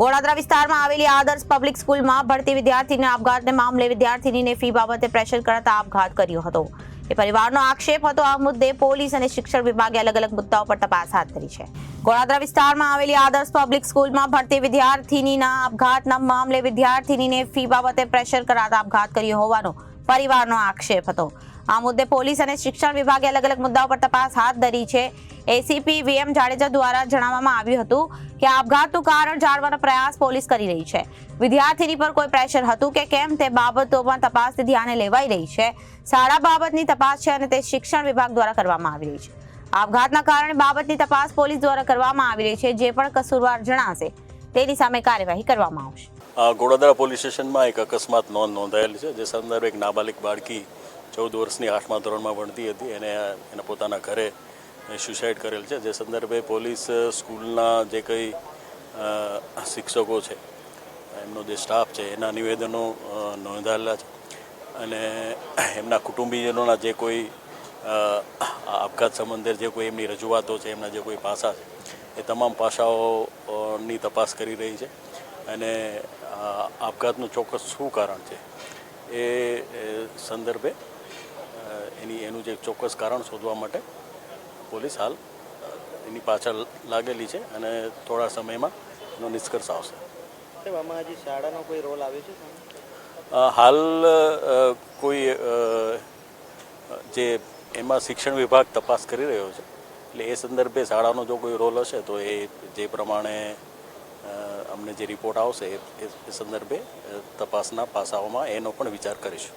ગોળાદરા વિસ્તારમાં આવેલી આદર્શ પબ્લિક સ્કૂલમાં ભરતી વિદ્યાર્થીને આપઘાતને મામલે વિદ્યાર્થીનીને ફી બાબતે પ્રેશર કરતા આપઘાત કર્યો હતો. એ પરિવારનો આક્ષેપ હતો. આ મુદ્દે પોલીસ અને શિક્ષણ વિભાગે અલગ અલગ મુદ્દાઓ પર તપાસ હાથ ધરી છે. ગોળાદરા વિસ્તારમાં આવેલી આદર્શ પબ્લિક સ્કૂલમાં ભરતી વિદ્યાર્થીનીના આપઘાતના મામલે વિદ્યાર્થીનીને ફી બાબતે પ્રેશર કરાતા આપઘાત કર્યો હોવાનો પરિવારનો આક્ષેપ હતો. આ મુદ્દે પોલીસ અને શિક્ષણ વિભાગે અલગ અલગ મુદ્દાઓ પર તપાસ હાથ ધરી છે. એસીપી વીએમ જાડેજા દ્વારા જણાવવામાં આવ્યું હતું કે આપઘાતનું કારણ જાણવાનો પ્રયાસ પોલીસ કરી રહી છે. વિદ્યાર્થીની પર કોઈ પ્રેશર હતું કે કેમ તે બાબતોમાં તપાસથી ધ્યાને લેવાઈ રહી છે. શાળા બાબતની તપાસ છે અને તે શિક્ષણ વિભાગ દ્વારા કરવામાં આવી રહી છે. આપઘાતના કારણે બાબતની તપાસ પોલીસ દ્વારા કરવામાં આવી રહી છે, જે પણ કસૂરવાર જણાશે. તેની સામે કાર્યવાહી કરવામાં આવશે. આ પોલીસ સ્ટેશનમાં એક અકસ્માત નોંધ નોંધાયેલી છે, જે સંદર્ભે એક નાબાલિક બાળકી ચૌદ વર્ષની આઠમા ધોરણમાં ભણતી હતી. એને, એના પોતાના ઘરે સુસાઇડ કરેલ છે. જે સંદર્ભે પોલીસ સ્કૂલના જે કંઈ શિક્ષકો છે, એમનો જે સ્ટાફ છે, એના નિવેદનો નોંધાયેલા છે. અને એમના કુટુંબીજનોના જે કોઈ આપઘાત સંબંધે જે કોઈ એમની રજૂઆતો છે, એમના જે કોઈ પાસા છે, એ તમામ પાસાઓની તપાસ કરી રહી છે. અને આપઘાતનું ચોક્કસ શું કારણ છે, એ સંદર્ભે એની, એનું જે ચોક્કસ કારણ શોધવા માટે પોલીસ હાલ એની પાછળ લાગેલી છે અને થોડા સમયમાં એનો નિષ્કર્ષ આવશે. આમાં હજી શાળાનો કોઈ રોલ આવ્યો છે હાલ કોઈ જે એમાં શિક્ષણ વિભાગ તપાસ કરી રહ્યો છે એટલે એ સંદર્ભે શાળાનો જો કોઈ રોલ હશે તો એ જે પ્રમાણે અમને જે રિપોર્ટ આવશે એ એ સંદર્ભે તપાસના પાસાઓમાં એનો પણ વિચાર કરીશું.